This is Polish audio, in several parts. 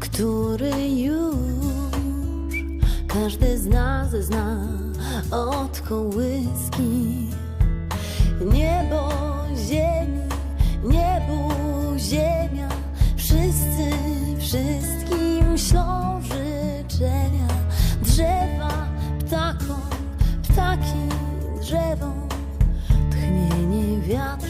który już każdy z nas zna od kołyski. Niebo, ziemi, niebu, ziemia, wszyscy wszystkim ślą życzenia. Drzewa, ptakom, ptaki drzewom, tchnienie wiatru,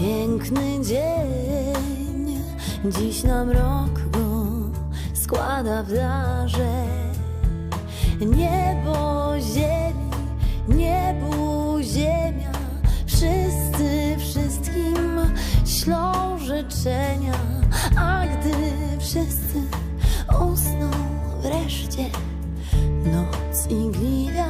piękny dzień, dziś nam rok go składa w darze. Niebo, ziemi, niebu, ziemia, wszyscy wszystkim ślą życzenia, a gdy wszyscy usną wreszcie, noc igliwia